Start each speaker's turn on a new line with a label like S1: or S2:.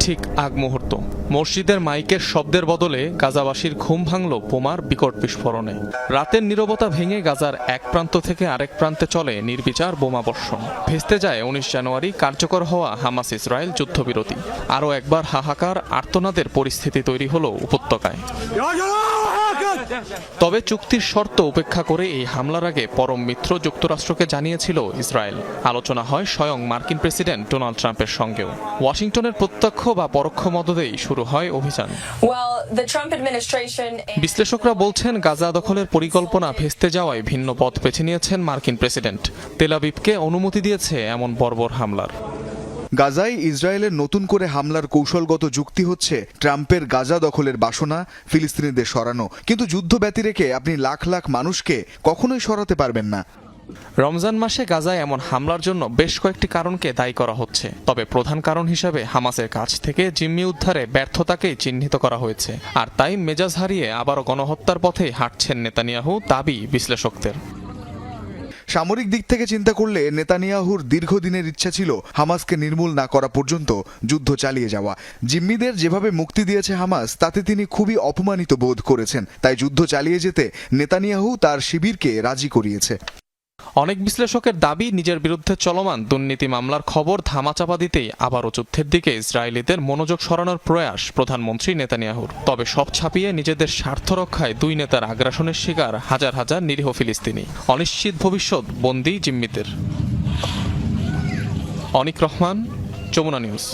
S1: ঠিক আগ মুহূর্ত। মসজিদের মাইকের শব্দের বদলে গাজাবাসীর ঘুম ভাঙল বোমার বিকট বিস্ফোরণে। রাতের নিরবতা ভেঙে গাজার এক প্রান্ত থেকে আরেক প্রান্তে চলে নির্বিচার বোমা বর্ষণ। ভেস্তে যায় উনিশ জানুয়ারি কার্যকর হওয়া হামাস ইসরায়েল যুদ্ধবিরতি। আরও একবার হাহাকার, আর্তনাদের পরিস্থিতি তৈরি হল উপত্যকায়। তবে চুক্তির শর্ত উপেক্ষা করে এই হামলার আগে পরম মিত্র যুক্তরাষ্ট্রকে জানিয়েছিল ইসরায়েল। আলোচনা হয় স্বয়ং মার্কিন প্রেসিডেন্ট ডোনাল্ড ট্রাম্পের সঙ্গেও। ওয়াশিংটনের প্রত্যক্ষ বা পরোক্ষ মদদেই শুরু হয় অভিযান। বিশ্লেষকরা বলছেন গাজা দখলের পরিকল্পনা ভেস্তে যাওয়ায় ভিন্ন পথ বেছে নিয়েছেন মার্কিন প্রেসিডেন্ট। তেলাবিবকে অনুমতি দিয়েছে এমন বর্বর হামলার।
S2: গাজায় ইসরায়েলের নতুন করে হামলার কৌশলগত যুক্তি হচ্ছে ট্রাম্পের গাজা দখলের বাসনা ফিলিস্তিনিদের সরানো। কিন্তু যুদ্ধ ব্যতি রেখে আপনি লাখ লাখ মানুষকে কখনোই সরাতে পারবেন না।
S1: রমজান মাসে গাজায় এমন হামলার জন্য বেশ কয়েকটি কারণকে দায়ী করা হচ্ছে। তবে প্রধান কারণ হিসাবে হামাসের কাছ থেকে জিম্মি উদ্ধারে ব্যর্থতাকেই চিহ্নিত করা হয়েছে। আর তাই মেজাজ হারিয়ে আবারও গণহত্যার পথে হাঁটছেন নেতানিয়াহু দাবি বিশ্লেষকদের।
S2: সামরিক দিক থেকে চিন্তা করলে নেতানিয়াহুর দীর্ঘদিনের ইচ্ছা ছিল হামাসকে নির্মূল না করা পর্যন্ত যুদ্ধ চালিয়ে যাওয়া। জিম্মিদের যেভাবে মুক্তি দিয়েছে হামাস, তাতে তিনি খুবই অপমানিত বোধ করেছেন। তাই যুদ্ধ চালিয়ে যেতে নেতানিয়াহু তার শিবিরকে রাজি করিয়েছে।
S1: অনেক বিশ্লেষকের দাবি, নিজের বিরুদ্ধে চলমান দুর্নীতি মামলার খবর ধামাচাপা দিতেই আবারও যুদ্ধের দিকে ইসরায়েলিদের মনোযোগ সরানোর প্রয়াস প্রধানমন্ত্রী নেতানিয়াহুর। তবে সব ছাপিয়ে নিজেদের স্বার্থ রক্ষায় দুই নেতার আগ্রাসনের শিকার হাজার হাজার নিরীহ ফিলিস্তিনি। অনিশ্চিত ভবিষ্যৎ, বন্দি জিম্মিদের অনিক রহমান, যমুনা নিউজ।